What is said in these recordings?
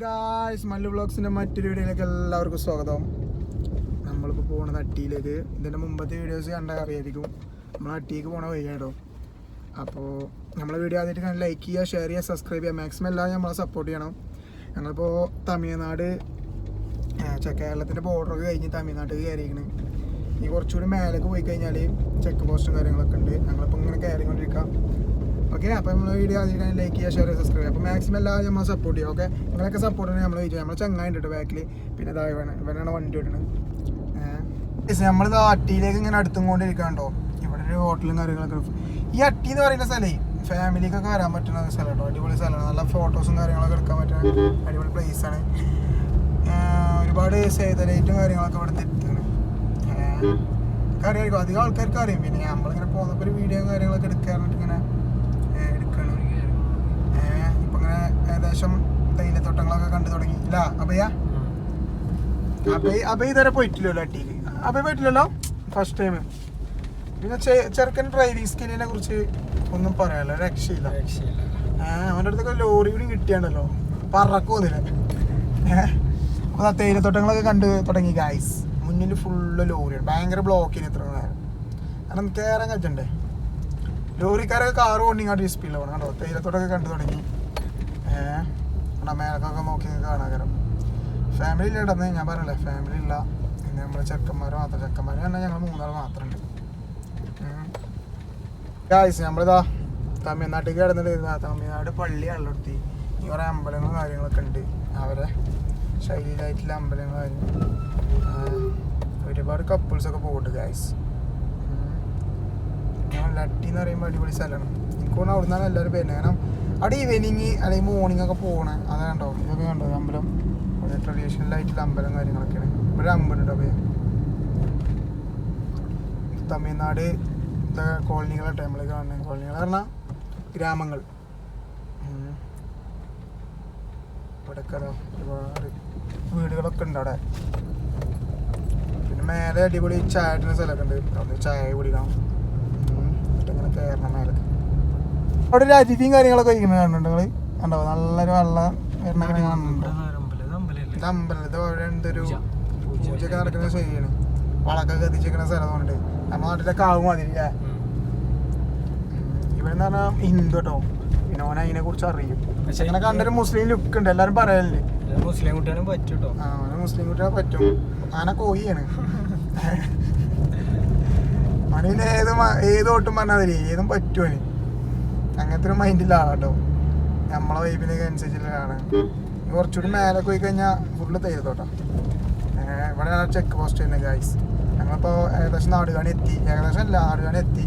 Guys Mallu ബ്ലോഗ്സിന്റെ മറ്റൊരു വീഡിയോയിലേക്ക് എല്ലാവർക്കും സ്വാഗതം. നമ്മളിപ്പോൾ പോകുന്നത് അട്ടിയിലേക്ക്. ഇതിന്റെ മുമ്പത്തെ വീഡിയോസ് കണ്ടാൽ അറിയായിരിക്കും. നമ്മൾ അട്ടിക്ക് പോണ വഴിയാട്ടോ. അപ്പോൾ നമ്മളെ വീഡിയോ ആദ്യമായിട്ട് കാണാൻ ലൈക്ക് ചെയ്യുക ഷെയർ ചെയ്യുക സബ്സ്ക്രൈബ് ചെയ്യുക. മാക്സിമം എല്ലാവരും നമ്മളെ സപ്പോർട്ട് ചെയ്യണം. ഞങ്ങളിപ്പോൾ തമിഴ്നാട് കേരളത്തിന്റെ ബോർഡറൊക്കെ കഴിഞ്ഞ് തമിഴ്നാട്ടിൽ കയറിയിരിക്കണ്. ഇനി കുറച്ചുകൂടി മേലേക്ക് പോയി കഴിഞ്ഞാൽ ചെക്ക് പോസ്റ്റും കാര്യങ്ങളൊക്കെ ഉണ്ട്. ഞങ്ങളിപ്പോൾ ഇങ്ങനെ കയറിക്കൊണ്ടിരിക്കാം. ഓക്കെ അപ്പോൾ നമ്മൾ വീഡിയോ ആദ്യം ലൈക്ക് ചെയ്യുക ഷെയർ സബ്സ്ക്രൈബ് അപ്പോൾ മാക്സിമം എല്ലാവരും നമ്മൾ സപ്പോർട്ട് ചെയ്യുക ഓക്കെ നിങ്ങളൊക്കെ സപ്പോർട്ട് ചെയ്യണം നമ്മൾ വിജയം നമ്മൾ ചങ്ങായി ഉണ്ട് ബാക്കിൽ പിന്നെ ഇതാ ഇവനാണ് ഇവനാണ് വണ്ടി ഇട്ടിട്ട് നമ്മൾ അട്ടിയിലേക്ക് ഇങ്ങനെ അടുത്തും കൊണ്ടിരിക്കാണ്ടോ ഇവിടെ ഒരു ഹോട്ടലും കാര്യങ്ങളൊക്കെ ഈ അട്ടി എന്ന് പറയുന്ന സ്ഥലേ ഫാമിലിക്കൊക്കെ വരാൻ പറ്റുന്ന സ്ഥലം കേട്ടോ അടിപൊളി സ്ഥലമാണ്. നല്ല ഫോട്ടോസും കാര്യങ്ങളൊക്കെ എടുക്കാൻ പറ്റുന്ന അടിപൊളി ആണ്. ഒരുപാട് ഒരുപാട് സേതലൈറ്റും കാര്യങ്ങളൊക്കെ ഇവിടെ എത്തുന്നത് അറിയാമായിരിക്കും അധികം ആൾക്കാർക്ക് അറിയും പിന്നെ നമ്മളിങ്ങനെ പോകുന്നപ്പോൾ ഒരു വീഡിയോ കാര്യങ്ങളൊക്കെ എടുക്കാറുണ്ട് ഇങ്ങനെ ഏഹ് എടുക്കണം ഏഹ് ഇപ്പൊ ഇങ്ങനെ ഏകദേശം തേയിലത്തോട്ടങ്ങളൊക്കെ കണ്ടു തുടങ്ങി. ഇല്ല അഭയ? അഭയ അഭയ ഇതുവരെ പോയിട്ടില്ലല്ലോ അട്ടിയിൽ അഭയ പോയിട്ടില്ലല്ലോ? ഫസ്റ്റ് ടൈം പിന്നെ ചെറുക്കൻ ഡ്രൈവിംഗ് സ്കില്ലിനെ കുറിച്ച് ഒന്നും പറയാനല്ലോ രക്ഷയില്ല. അവന്റെ അടുത്തൊക്കെ ലോറി കൂടി കിട്ടിയാണ്ടല്ലോ പറക്കുന്നില്ല ഏഹ് തേയിലത്തോട്ടങ്ങളൊക്കെ കണ്ടു തുടങ്ങി ഗായ്സ് മുന്നിൽ ഫുള്ള് ലോറിയാണ്. ഭയങ്കര ബ്ലോക്കിന് ഇത്ര നേരം. കാരണം കയറാൻ കഴിച്ചണ്ടേ ലോറിക്കാരൊക്കെ കാറ് കൊണ്ടിങ്ങാട്ട് സ്പീഡിലാണ് കേട്ടോ തേയിലത്തോട്ടൊക്കെ കണ്ടു തുടങ്ങി. നമ്മുടെ മേലക്കൊക്കെ നോക്കി കാണാൻ കയറും ഫാമിലി ഇല്ലെന്ന് ഞാൻ പറയല്ലേ ഫാമിലി ഇല്ല. പിന്നെ നമ്മുടെ ചെക്കന്മാർ മാത്രം ചെക്കന്മാർ പറഞ്ഞാൽ ഞങ്ങൾ മൂന്നാൾ മാത്രമുണ്ട് ഗായ്സ് നമ്മളിതാ തമിഴ്നാട്ടിൽ കിടന്നിട്ട് തമിഴ്നാട് പള്ളി എടുത്തി ഈ കുറേ അമ്പലങ്ങളും കാര്യങ്ങളൊക്കെ ഉണ്ട്. അവരെ ശൈലിയിലായിട്ടുള്ള അമ്പലങ്ങൾ ഒരുപാട് കപ്പിൾസൊക്കെ പോകുന്നുണ്ട് ഗായ്സ് ലട്ടി എന്ന് പറയുമ്പോൾ അടിപൊളി സ്ഥലമാണ് തോന്നുന്നു അവിടെ നിന്നാണ് എല്ലാവരും വരുന്നത്. കാരണം അവിടെ ഈവനിങ് അല്ലെങ്കിൽ മോർണിംഗ് ഒക്കെ പോകണേ അത് കണ്ടോ? ഇതൊക്കെ കണ്ടോ? അമ്പലം. അവിടെ ട്രഡീഷണൽ ആയിട്ടുള്ള അമ്പലം കാര്യങ്ങളൊക്കെയാണ്. ഇവിടെ അമ്പലം ഉണ്ടോ അപ്പോൾ തമിഴ്നാട് കോളനികളെ നമ്മൾ കാണുന്നത്. കോളനികൾ പറഞ്ഞാൽ ഗ്രാമങ്ങൾ. ഒരുപാട് വീടുകളൊക്കെ ഉണ്ട് അവിടെ. പിന്നെ മേലെ അടിപൊളി ചായ സ്ഥലമൊക്കെ ഉണ്ട്. അവിടെ ചായ കുടിക്കണം. എന്നിട്ട് ഇങ്ങനെ കയറണം മേലെ അവിടെ ഒരു അരുവിയും കാര്യങ്ങളൊക്കെ ഇരിക്കുന്നത് കണ്ടിട്ടുണ്ട് നിങ്ങൾ കണ്ടോ? നല്ലൊരു വെള്ളം വരണ കാണുന്നുണ്ടോ ഇത് അമ്പലം ഇത് അവിടെ എന്തൊരു പൂജയൊക്കെ നടക്കുന്ന ശരിയാണ് വളക്കെ കത്തിച്ചിരിക്കുന്ന സ്ഥലം നമ്മുടെ നാട്ടിലെ കാവ് മാതിരില്ലേ ഇവരെന്ന് പറഞ്ഞാൽ ഹിന്ദു കേട്ടോ പിന്നെ ഓൻ അതിനെ കുറിച്ച് അറിയും. പക്ഷേ അങ്ങനെ കണ്ടൊരു മുസ്ലിം ലുക്ക് ഉണ്ട്. എല്ലാരും പറയല്ലേ മുസ്ലിം കുട്ടിയാനും പറ്റൂട്ടോ ആ മുസ്ലിം പറ്റും. ആന കോഴിയാണ് അവന് ഏത് മ- ഏത് ഓട്ടും പറഞ്ഞാൽ മതി. ഏതും പറ്റും അവന്. അങ്ങനത്തെ ഒരു മൈൻഡിലാണ് കേട്ടോ. നമ്മളെ വൈബിനൊക്കെ അനുസരിച്ചിട്ടാണ് കുറച്ചുകൂടി മേലെ പോയി കഴിഞ്ഞാൽ ഫുള്ള് ഏഹ് ഇവിടെ ചെക്ക് പോസ്റ്റ് തന്നെ ഗൈസ് ഞങ്ങളിപ്പോൾ ഏകദേശം നാടുകാണി എത്തി. ഏകദേശം അല്ല നാടുകാണി എത്തി.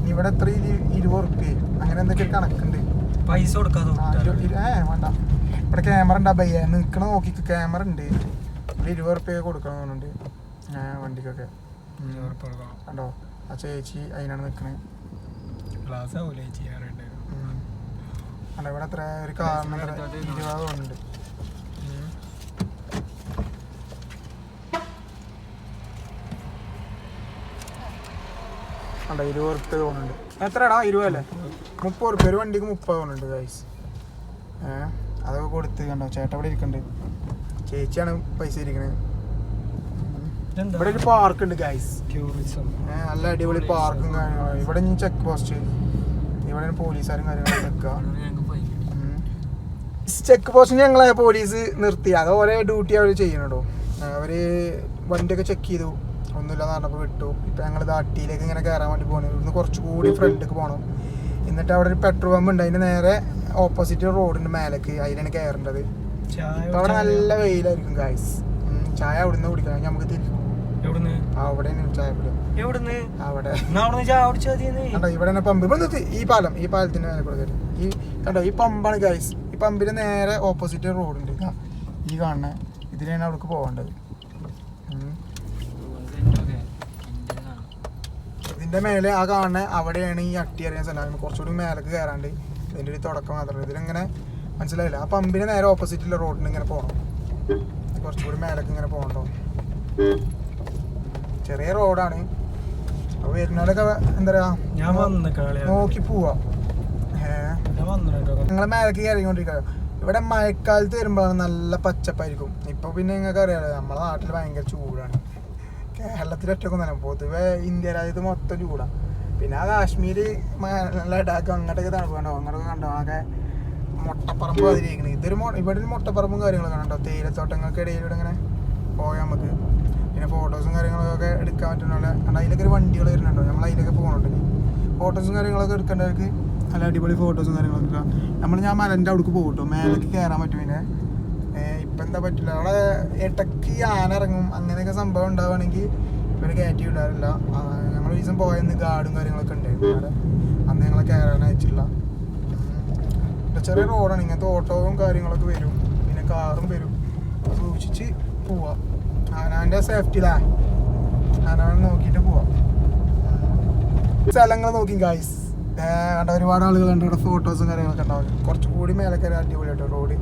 ഇനി ഇവിടെ എത്ര ഇരു- ഇരുപത് ഉറുപ്പ്യ. അങ്ങനെ എന്തൊക്കെ കണക്കുണ്ട്. പൈസ കൊടുക്കാതെ ഏ വേണ്ട. ഇവിടെ ക്യാമറ ഉണ്ട് അബയ്യ നിൽക്കണ നോക്കി ക്യാമറ ഉണ്ട് ഇവിടെ ഇരുപത് ഉറുപ്പ്യ കൊടുക്കണം തോന്നുന്നുണ്ട്. വണ്ടിക്കൊക്കെ. കണ്ടോ? ആ ചേച്ചി അതിനാണ് നിൽക്കണേ ക്ലാസ് ആവൂലേ ചെയ്യാറുണ്ട് അല്ല ഇവിടെ എത്ര? ഒരു കാറിന് എത്ര? ഇരുപത് ഉണ്ട്. അല്ല ഇരുപത് ഉറുപ്പ്യ തോന്നുന്നുണ്ട്. എത്രടാ? ഇരുപത് അല്ലേ മുപ്പത് റുപ്യ ഒരു വണ്ടിക്ക് മുപ്പത് തോന്നുന്നുണ്ട് ഗൈസ് ഏഹ് അതൊക്കെ കൊടുത്ത് കണ്ടോ? ചേട്ടൻ ഇവിടെ ഇരിക്കുന്നുണ്ട് ചേച്ചിയാണ് പൈസ ഇരിക്കണത് ഇവിടെ ഒരു പാർക്ക് ഉണ്ട് ഗൈസ് ടൂറിസം നല്ല അടിപൊളി പാർക്കും കാര്യങ്ങളും. ഇവിടെ ചെക്ക് പോസ്റ്റ് ഇവിടെ പോലീസുകാരും കാര്യങ്ങളൊക്കെ നിൽക്കുക ചെക്ക് പോസ്റ്റിന് ഞങ്ങളെ പോലീസ് നിർത്തി. അത് ഓരോ ഡ്യൂട്ടി അവർ ചെയ്യണോ അവർ വണ്ടിയൊക്കെ ചെക്ക് ചെയ്തു. ഒന്നുമില്ല പറഞ്ഞപ്പോൾ വിട്ടു. ഇപ്പൊ ഞങ്ങൾ ദാട്ടിയിലേക്ക് ഇങ്ങനെ കയറാൻ വേണ്ടി പോകണം ഇവിടുന്ന് കുറച്ചുകൂടി ഫ്രണ്ടിലേക്ക് പോകണം എന്നിട്ട് അവിടെ ഒരു പെട്രോൾ പമ്പ് ഉണ്ട്. അതിന്റെ നേരെ ഓപ്പോസിറ്റ് റോഡിന്റെ മേലേക്ക് അതിലാണ് കയറേണ്ടത് ഇപ്പൊ അവിടെ നല്ല വെയിലായിരിക്കും ഗായ്സ് ചായ അവിടുന്ന് കുടിക്കണം. നമുക്ക് തിരിക്കും എവിടുന്ന്? എവിടുന്ന്? കണ്ടോ ഇവിടെ പമ്പ്. ഇവിടെ നിർത്തി ഈ പാലം ഈ പാലത്തിന്റെ മേലെ കൂടെ വരും. ഈ കണ്ടോ ഈ പമ്പാണ് ഗൈസ് ഈ പമ്പിന് നേരെ ഓപ്പോസിറ്റ് റോഡ് ഉണ്ട്. ഈ കാണുന്ന ഇതിലാണ് അവിടേക്ക് പോകേണ്ടത്. ഇതിന്റെ മേലെ ആ കാണുന്ന അവിടെയാണ് ഈ അട്ടി അറിയാൻ സ്ഥലം. കുറച്ചുകൂടി മേലേക്ക് കയറാണ്ട് ഇതിന്റെ ഒരു തുടക്കം മാത്രമേ ഇതിലിങ്ങനെ മനസ്സിലായില്ല. ആ പമ്പിന് നേരെ ഓപ്പോസിറ്റുള്ള റോഡിന് ഇങ്ങനെ പോകണം കുറച്ചുകൂടി മേലേക്ക് ഇങ്ങനെ പോകണ്ടോ? ചെറിയ റോഡാണ്. അപ്പൊ വരുന്നവരൊക്കെ എന്താ പറയാ ഞാൻ വന്ന് കളിയാ നോക്കി പോവാ. നിങ്ങളെ മേലേക്ക് കയറിക്കൊണ്ടിരിക്കുക ഇവിടെ മഴക്കാലത്ത് വരുമ്പോഴാണ് നല്ല പച്ചപ്പായിരിക്കും. ഇപ്പൊ പിന്നെ നിങ്ങൾക്ക് അറിയാലോ നമ്മളെ നാട്ടിൽ ഭയങ്കര ചൂടാണ്. കേരളത്തിൽ ഒറ്റക്കൊന്നല്ല പൊതുവെ ഇന്ത്യ രാജ്യത്ത് മൊത്തം ചൂടാണ് പിന്നെ ആ കാശ്മീര് മ- ലഡാക്ക് അങ്ങോട്ടൊക്കെ തണുപ്പ് കണ്ടോ? അങ്ങോട്ടൊക്കെ കണ്ടോ? ആകെ മുട്ടപ്പറമ്പ് അതിരിക്കുന്നത് ഇതൊരു ഇവിടെ ഒരു മുട്ടപ്പറമ്പും കാര്യങ്ങളൊക്കെ കണ്ടോ തേയിലത്തോട്ടങ്ങൾക്കിടയിലൂടെ ഇങ്ങനെ പോയാൽ നമുക്ക്. പിന്നെ ഫോട്ടോസും കാര്യങ്ങളൊക്കെ എടുക്കാൻ പറ്റുന്ന കണ്ടോ അതിലൊക്കെ ഒരു വണ്ടികൾ വരുന്നുണ്ടോ? നമ്മൾ അതിലൊക്കെ പോകണുണ്ട് ഫോട്ടോസും കാര്യങ്ങളൊക്കെ എടുക്കേണ്ടവർക്ക് നല്ല അടിപൊളി ഫോട്ടോസും കാര്യങ്ങളൊക്കെ എടുക്കാം നമ്മൾ ഞാൻ മലന്റെ അവിടേക്ക് പോകും കേട്ടോ മേലേക്ക് കയറാൻ പറ്റും പിന്നെ. ഇപ്പം എന്താ പറ്റില്ല. അവിടെ ഇടയ്ക്ക് ആന ഇറങ്ങും. അങ്ങനെയൊക്കെ സംഭവം ഉണ്ടാവുകയാണെങ്കിൽ ഇവർ കയറ്റി വിടാറില്ല ഞങ്ങൾ ദിവസം പോയെന്ന് ഗാർഡും കാര്യങ്ങളൊക്കെ ഉണ്ടായിരുന്നു അന്ന് ഞങ്ങളെ കയറാൻ അയച്ചില്ല. ചെറിയ റോഡാണ് ഇങ്ങനത്തെ ഓട്ടോവും കാര്യങ്ങളൊക്കെ വരും. പിന്നെ കാറും വരും. സൂക്ഷിച്ച് പോവാം. ആനാന്റെ സേഫ്റ്റിയിലാ ആനാനെ നോക്കിയിട്ട് പോവാം. സ്ഥലങ്ങൾ നോക്കി ഗായ്സ് കണ്ട ഒരുപാട് ആളുകൾ ഉണ്ട് ഇവിടെ ഫോട്ടോസും കാര്യങ്ങളൊക്കെ ഉണ്ടാവും. കുറച്ച് കൂടി മേലെ കയറി അടിപൊളിയായിട്ട് റോഡ്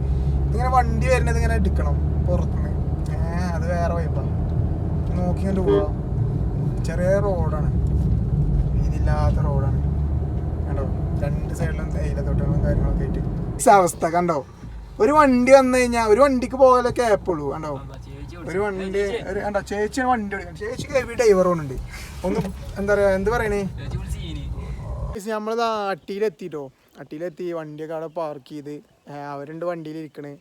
ഇങ്ങനെ വണ്ടി വരുന്നത് ഇങ്ങനെ എടുക്കണം പുറത്തുനിന്ന് ഏഹ് അത് വേറെ വൈപ്പാ നോക്കി കണ്ട് പോവാം. ചെറിയ റോഡാണ് വീതിയില്ലാത്ത റോഡാണ് കണ്ടോ? രണ്ട് സൈഡിലും തേയിലത്തോട്ടങ്ങളും കാര്യങ്ങളൊക്കെ ആയിട്ട്. അവസ്ഥ കണ്ടോ? ഒരു വണ്ടി വന്നു കഴിഞ്ഞാൽ ഒരു വണ്ടിക്ക് പോകാനൊക്കെ ആപ്പുള്ളൂ കണ്ടോ? ഒരു വണ്ടി ഒരു കണ്ടോ ചേച്ചി വണ്ടി. ഓടിക്കണം ചേച്ചിക്ക് ഹെവി ഉണ്ട് ഒന്ന് എന്താ പറയാ എന്ത് പറയണേ? നമ്മളിത് അട്ടിയിലെത്തിട്ടോ. അട്ടിയിലെത്തി വണ്ടിയൊക്കെ അവിടെ പാർക്ക് ചെയ്ത്. അവരുണ്ട് വണ്ടിയിൽ ഇരിക്കണേ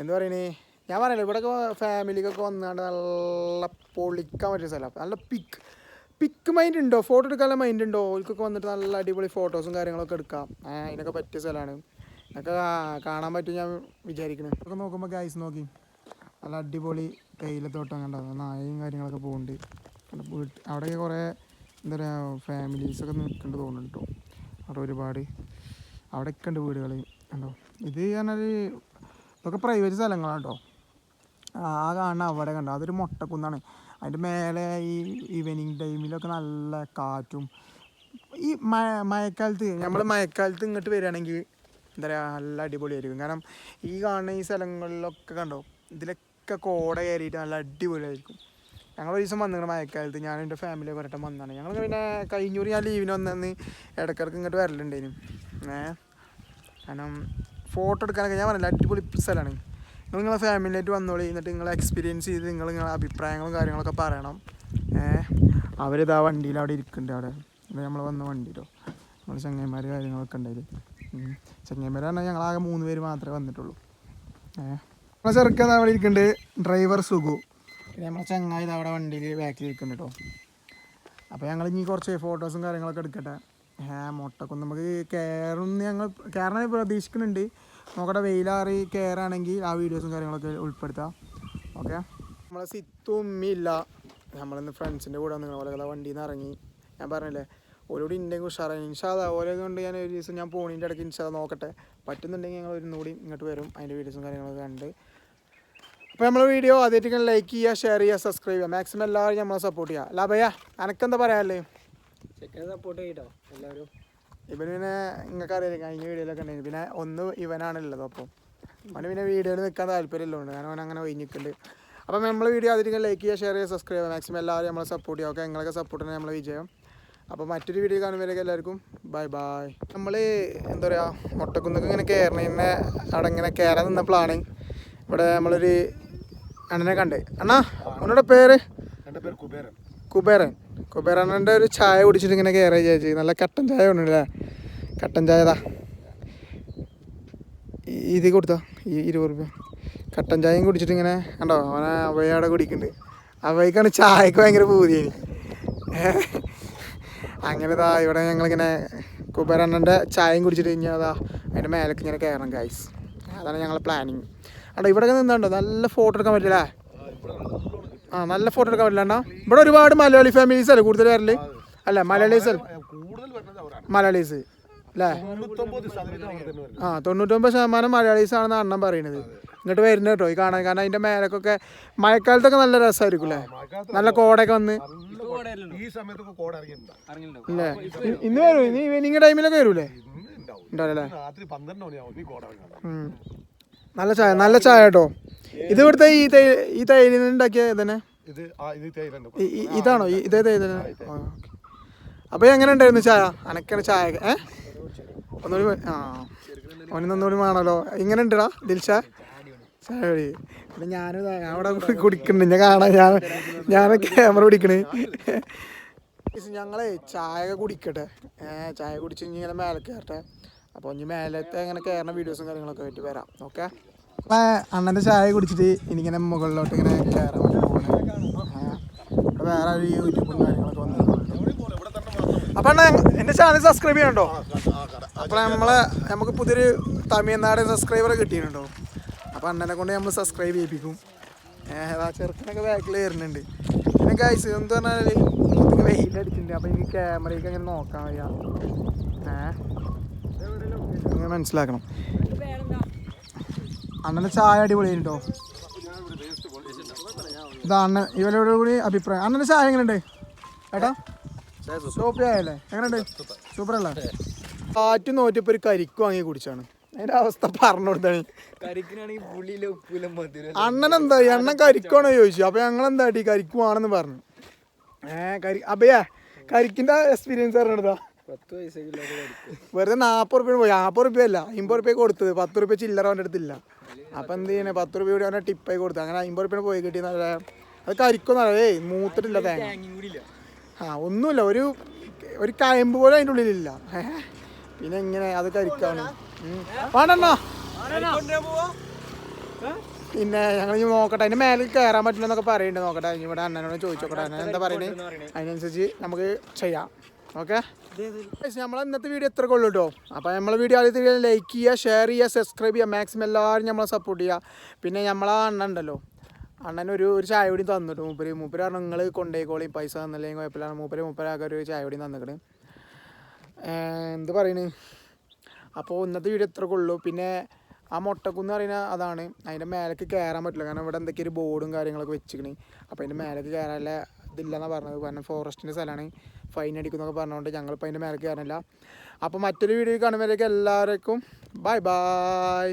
എന്ത് പറയണേ? ഞാൻ പറയണേ ഇവിടെ ഫാമിലിക്കൊക്കെ വന്നാണ്ട് നല്ല പൊളിക്കാൻ പറ്റിയ സ്ഥലം. നല്ല പിക്ക് പിക്ക് മൈൻഡ് ഉണ്ടോ? ഫോട്ടോ എടുക്കാനുള്ള മൈൻഡ് ഉണ്ടോ? ഓൾക്കൊക്കെ വന്നിട്ട് നല്ല അടിപൊളി ഫോട്ടോസും കാര്യങ്ങളൊക്കെ എടുക്കാം. അതിനൊക്കെ പറ്റിയ സ്ഥലമാണ് ഒക്കെ കാണാൻ പറ്റും ഞാൻ വിചാരിക്കണേ. ഒക്കെ നോക്കുമ്പോൾ ഗൈസ് നോക്കി. നല്ല അടിപൊളി തേയിലത്തോട്ടം കണ്ടോ? നായയും കാര്യങ്ങളൊക്കെ പോകുന്നുണ്ട് പിന്നെ വീട്ട് അവിടെയൊക്കെ കുറേ എന്താ പറയുക ഫാമിലീസൊക്കെ നിൽക്കേണ്ടി തോന്നുന്നുണ്ട് കേട്ടോ. അവിടെ ഒരുപാട് അവിടെയൊക്കെ ഉണ്ട് വീടുകൾ കണ്ടോ? ഇത് പറഞ്ഞാൽ ഇതൊക്കെ പ്രൈവറ്റ് സ്ഥലങ്ങളാണ് കേട്ടോ. ആ കാണുന്ന അവിടെ കണ്ടോ? അതൊരു മൊട്ടക്കുന്നാണ്. അതിന്റെ മേലെ ഈ ഈവനിങ് ടൈമിലൊക്കെ നല്ല കാറ്റും ഈ മഴ മഴക്കാലത്ത് നമ്മൾ മഴക്കാലത്ത് ഇങ്ങോട്ട് വരികയാണെങ്കിൽ എന്താ പറയുക നല്ല അടിപൊളിയായിരിക്കും. കാരണം ഈ കാണുന്ന ഈ സ്ഥലങ്ങളിലൊക്കെ കണ്ടോ? ഇതിലൊക്കെ കോട കയറിയിട്ട് നല്ല അടിപൊളിയായിരിക്കും. ഞങ്ങൾ ഒരു ദിവസം വന്നിങ്ങനെ മഴക്കാലത്ത് ഞാൻ എന്റെ ഫാമിലി ഒരട്ടം വന്നതാണ്. ഞങ്ങൾ പിന്നെ കഴിഞ്ഞൂർ ഞാൻ ലീവിന് വന്നെന്ന് ഇടക്കിടക്ക് ഇങ്ങോട്ട് വരലുണ്ടായിരുന്നു ഏ? കാരണം ഫോട്ടോ എടുക്കാനൊക്കെ ഞാൻ പറഞ്ഞില്ല അടിപൊളി സ്ഥലമാണ്. നിങ്ങൾ നിങ്ങളെ ഫാമിലിയായിട്ട് വന്നോളി എന്നിട്ട് നിങ്ങൾ എക്സ്പീരിയൻസ് ചെയ്ത് നിങ്ങൾ നിങ്ങളെ അഭിപ്രായങ്ങളും കാര്യങ്ങളൊക്കെ പറയണം. ഏ? അവരിതാ വണ്ടിയിൽ അവിടെ ഇരിക്കുന്നുണ്ട് അവിടെ. നമ്മൾ വന്ന വണ്ടിയിലോ? നമ്മൾ ചങ്ങന്മാർ കാര്യങ്ങളൊക്കെ ഉണ്ടായില്ലേ? ചങ്ങന്മാർ പറഞ്ഞാൽ ഞങ്ങളാകെ മൂന്ന് പേര് മാത്രമേ വന്നിട്ടുള്ളൂ. ഏഹ് നമ്മളെ ചെറുക്കൻ അവിടെ ഇരിക്കുന്നുണ്ട് ഡ്രൈവർ സുഖു. പിന്നെ നമ്മളെ ചങ്ങായി അവിടെ വണ്ടിയിൽ ബാക്കിൽ ഇരിക്കുന്നുണ്ട് കേട്ടോ അപ്പോൾ ഞങ്ങൾ ഇനി കുറച്ച് ഫോട്ടോസും കാര്യങ്ങളൊക്കെ എടുക്കട്ടെ. മുട്ടക്കൊന്ന് നമുക്ക് കയറുന്ന ഞങ്ങൾ കയറാൻ പ്രതീക്ഷിക്കുന്നുണ്ട് നോക്കട്ടെ വെയിലാറി കയറാണെങ്കിൽ ആ വീഡിയോസും കാര്യങ്ങളൊക്കെ ഉൾപ്പെടുത്താം. ഓക്കെ നമ്മളെ സിത്തും ഉമ്മയില്ല നമ്മളിന്ന് ഫ്രണ്ട്സിന്റെ കൂടെ നിങ്ങൾ പോലെ വണ്ടിയിൽ നിന്ന് ഇറങ്ങി ഞാൻ പറഞ്ഞില്ലേ ഓരോട് ഉണ്ടെങ്കിൽ ഉഷാറായി ഇൻഷാദ ഓരോ കൊണ്ട് ഞാൻ ഒരു ദിവസം ഞാൻ പോണീന്റെ ഇടയ്ക്ക് ഇൻഷാദ നോക്കട്ടെ. പറ്റുന്നുണ്ടെങ്കിൽ ഞങ്ങൾ ഒരു കൂടി ഇങ്ങോട്ട് വരും. അതിന്റെ വീഡിയോസും കാര്യങ്ങളൊക്കെ കണ്ട്. അപ്പോൾ നമ്മൾ വീഡിയോ ആദ്യമായിട്ട് ലൈക്ക് ചെയ്യുക ഷെയർ ചെയ്യുക സബ്സ്ക്രൈബ് ചെയ്യുക. മാക്സിമം എല്ലാവരും നമ്മളെ സപ്പോർട്ട് ചെയ്യുക. അല്ല ഭയ്യ അനക്കെന്താ പറയാല്ലേ സപ്പോർട്ട് ചെയ്യട്ടോ എല്ലാവരും? ഇവന് പിന്നെ നിങ്ങൾക്ക് അറിയാം കഴിഞ്ഞ വീഡിയോയിലൊക്കെ ഉണ്ടായിരുന്നു. പിന്നെ ഒന്ന് ഇവനാണുള്ളത് അപ്പോൾ അവന് പിന്നെ വീഡിയോയിൽ നിൽക്കാൻ താല്പര്യമില്ലുണ്ട് കാരണം അവൻ അങ്ങനെ ഒഴിഞ്ഞിക്കുന്നുണ്ട് അപ്പം നമ്മൾ വീഡിയോ അതിരിക്കും ലൈക്ക് ചെയ്യുക ഷെയർ ചെയ്യുക സബ്സ്ക്രൈബ് ചെയ്യുക. മാക്സിമം എല്ലാവരും നമ്മളെ സപ്പോർട്ട് ചെയ്യുക. ഓക്കെ നിങ്ങളൊക്കെ സപ്പോർട്ട് തന്നെ നമ്മളെ വിജയം. അപ്പോൾ മറ്റൊരു വീഡിയോ കാണുമ്പോഴേക്കും എല്ലാവർക്കും ബൈ ബൈ നമ്മൾ എന്താ പറയുക മുട്ടക്കുന്നൊക്കെ ഇങ്ങനെ കയറണതിന് അവിടെ ഇങ്ങനെ കയറാൻ നിന്ന പ്ലാണ് ഇവിടെ നമ്മളൊരു അണ്ണനെ കണ്ടേ. അണ്ണാ അവനോട് പേര്? കുബേരൻ. കുബേരൻ. കുബേരണ്ണന്റെ ഒരു ചായ കുടിച്ചിട്ട് ഇങ്ങനെ കയറി ചേച്ചി. നല്ല കട്ടൻ ചായ ഉണ്ടല്ലേ കട്ടൻ ചായതാ ഇത്. കൊടുത്തോ? ഈ ഇരുപത് റുപ്യ. കട്ടൻ ചായയും കുടിച്ചിട്ട് ഇങ്ങനെ കണ്ടോ? അവനെ അവയവിടെ കുടിക്കുന്നുണ്ട്. അവയ്ക്കാണ് ചായക്ക് ഭയങ്കര പൂതി അങ്ങനെ ഇതാ ഇവിടെ ഞങ്ങളിങ്ങനെ കുബേരണ്ണന്റെ ചായയും കുടിച്ചിട്ട് കഴിഞ്ഞാൽ അതാ അതിന്റെ മേലേക്ക് ഇങ്ങനെ കയറണം ഗൈസ് അതാണ് ഞങ്ങളെ പ്ലാനിങ് അണ്ട ഇവിടെ നിന്നുണ്ടോ? നല്ല ഫോട്ടോ എടുക്കാൻ പറ്റില്ലേ? ആ നല്ല ഫോട്ടോ എടുക്കാൻ പറ്റില്ല അണ്ണാ? ഇവിടെ ഒരുപാട് മലയാളി ഫാമിലീസ് അല്ലേ കൂടുതൽ വരൽ? അല്ല മലയാളീസ് അല്ല? മലയാളീസ് അല്ലേ? ആ തൊണ്ണൂറ്റൊമ്പത് ശതമാനം മലയാളീസ് ആണെന്ന് അണ്ണൻ പറയുന്നത് ഇങ്ങോട്ട് വരുന്നത് കേട്ടോ ഈ കാണാൻ. കാരണം അതിന്റെ മേലക്കൊക്കെ മഴക്കാലത്തൊക്കെ നല്ല രസമായിരിക്കും അല്ലേ? നല്ല കോടയൊക്കെ വന്ന്. അല്ലേ? ഇന്ന് വരും? ഇനി ഈവനിങ് ടൈമിലൊക്കെ വരൂലേ? ഉണ്ടാവില്ലേ നല്ല ചായ നല്ല ചായ കേട്ടോ. ഇത് ഇവിടുത്തെ ഈ തൈ ഈ തൈരിൽ നിന്ന് ഉണ്ടാക്കിയ ഇതന്നെ? ഇതാണോ? ഇതേ തൈ തന്നെ? അപ്പോൾ എങ്ങനെ ഉണ്ടായിരുന്നു ചായ? അനക്കാണ് ചായ ഏ? ഒന്നുകൂടി ആ. ഒന്നൊന്നുകൂടി വേണമല്ലോ. ഇങ്ങനെ ഉണ്ടടാ ദിൽഷ? ചായ കുടി. പിന്നെ ഞാനും അവിടെ കുടിക്കുന്നുണ്ട് ഞാൻ കാണാൻ ഞാൻ ഞാൻ ക്യാമറ പിടിക്കണ്. ഞങ്ങളെ ചായ കുടിക്കട്ടെ. ഏഹ് ചായ കുടിച്ച് ഇങ്ങനെ മേലെ കയറട്ടെ അപ്പോൾ ഇനി മേലത്തെ അങ്ങനെ കയറുന്ന വീഡിയോസും കാര്യങ്ങളൊക്കെ ആയിട്ട് വരാം. ഓക്കെ അപ്പോൾ അണ്ണന്റെ ചായ കുടിച്ചിട്ട് ഇനിങ്ങനെ മുകളിലോട്ട് ഇങ്ങനെ കയറാൻ വേണ്ടി പോകണം ഇവിടെ വേറെ ഒരു യൂട്യൂബും കാര്യങ്ങളൊക്കെ വന്നിട്ടുണ്ട്. അപ്പോൾ അണ്ണ എന്റെ ചാനൽ സബ്സ്ക്രൈബ് ചെയ്യണ്ടോ അപ്പോൾ നമ്മളെ നമുക്ക് പുതിയൊരു തമിഴ്നാട് സബ്സ്ക്രൈബറെ കിട്ടിയിട്ടുണ്ടോ? അപ്പോൾ അണ്ണനെ കൊണ്ട് നമ്മൾ സബ്സ്ക്രൈബ് ചെയ്യിപ്പിക്കും. ഏതാ ചെറുക്കനൊക്കെ ബാക്കിൽ വരുന്നുണ്ട് പിന്നെ ഗൈസ് എന്ത് പറഞ്ഞാൽ വെയിലടിച്ചിട്ടുണ്ട്. അപ്പോൾ എനിക്ക് ക്യാമറയ്ക്ക് അങ്ങനെ നോക്കാൻ വയ്യ. അങ്ങനെ മനസ്സിലാക്കണം. അണ്ണന്റെ ചായ അടിപൊളിയായിട്ടോ? ഇതാ അണ്ണൻ ഇവരോട് കൂടി അഭിപ്രായം. അണ്ണന്റെ ചായ എങ്ങനെയുണ്ട്? ഏട്ടാ? സോപ്പ് ആയല്ലേ എങ്ങനെയുണ്ട്? സൂപ്പർ. അല്ലേ കാറ്റും നോറ്റിപ്പോ ഒരു കരിക്ക് വാങ്ങി കുടിച്ചാണ്. അതിന്റെ അവസ്ഥ പറഞ്ഞു കൊടുത്താണ് അണ്ണൻ എന്താ അണ്ണൻ കരിക്കാണോ ചോദിച്ചു അപ്പൊ ഞങ്ങൾ എന്താ കരിക്കുവാണെന്ന് പറഞ്ഞു. ഏ കരി അഭയ കരിക്കിന്റെ എക്സ്പീരിയൻസ് പറഞ്ഞെടുത്താ. പത്ത് വെറുതെ നാൽപ്പത് റുപ്യ പോയി നാൽപ്പത് റുപ്യ അല്ല അമ്പത് റുപ്യ കൊടുത്തത്. പത്ത് റുപ്യ ചില്ലറ അവന്റെ അടുത്തില്ല അപ്പൊ എന്ത് ചെയ്യണേ? പത്ത് റുപ്യ കൂടി അവനെ ടിപ്പായി കൊടുത്തു. അങ്ങനെ അമ്പത് റുപ്യ പോയി കിട്ടി. നല്ല അത് കരിക്കും ഏയ് മൂത്തിട്ടില്ല തേങ്ങ. തേങ്ങയും കൂടി ഇല്ല. ആ ഒന്നുമില്ല. ഒരു ഒരു കയമ്പ് പോലും അതിന്റെ ഉള്ളിലില്ല. പിന്നെ എങ്ങനെ അത് കരിക്കാണ് വേണ്ടണ്ണ? പിന്നെ ഞങ്ങൾ ഇനി നോക്കട്ടെ. അതിന് മേലെ കയറാൻ പറ്റില്ല എന്നൊക്കെ പറയുന്നുണ്ട് നോക്കട്ടെ. ഇനി ഇവിടെ അണ്ണനോട് ചോദിച്ചോക്കട്ടെ. അണ്ണൻ എന്താ പറയുന്നത് അതിനനുസരിച്ച് നമുക്ക് ചെയ്യാം. ഓക്കെ? നമ്മൾ ഇന്നത്തെ വീഡിയോ എത്ര കൊള്ളു കേട്ടോ അപ്പോൾ നമ്മളെ വീഡിയോ ആദ്യത്തെ ലൈക്ക് ചെയ്യുക ഷെയർ ചെയ്യുക സബ്സ്ക്രൈബ് ചെയ്യുക. മാക്സിമം എല്ലാവരും നമ്മളെ സപ്പോർട്ട് ചെയ്യുക. പിന്നെ നമ്മളെ അണ്ണ ഉണ്ടല്ലോ. അണ്ണൻ ഒരു ഒരു ചായ കൂടി തന്നിട്ടു മൂപ്പര്. മൂപ്പര് പറഞ്ഞു നിങ്ങൾ കൊണ്ടേക്കോളി പൈസ തന്നില്ലെങ്കിൽ കുഴപ്പമില്ല മൂപ്പര് മൂപ്പരാകെ ഒരു ചായ കൂടി തന്നിക്കണ്. എന്ത് പറയണ്? അപ്പോൾ ഇന്നത്തെ വീഡിയോ എത്ര കൊള്ളു പിന്നെ ആ മുട്ടക്കുന്ന് പറയുന്ന അതാണ്. അതിന്റെ മേലേക്ക് കയറാൻ പറ്റില്ല. കാരണം ഇവിടെ എന്തൊക്കെ ഒരു ബോർഡും കാര്യങ്ങളൊക്കെ വെച്ചിക്കണ്. അപ്പോൾ അതിന്റെ മേലേക്ക് കയറാനുള്ള ഇതില്ലെന്നാണ് പറഞ്ഞത്. കാരണം ഫോറസ്റ്റിന്റെ സ്ഥലമാണ് ഫൈൻ അടിക്കുന്നൊക്കെ പറഞ്ഞുകൊണ്ട് ഞങ്ങളിപ്പോൾ അതിന്റെ മേലേക്ക് കയറാനില്ല അപ്പോൾ മറ്റൊരു വീഡിയോ കാണുമ്പോഴേക്കും എല്ലാവർക്കും ബൈ ബൈ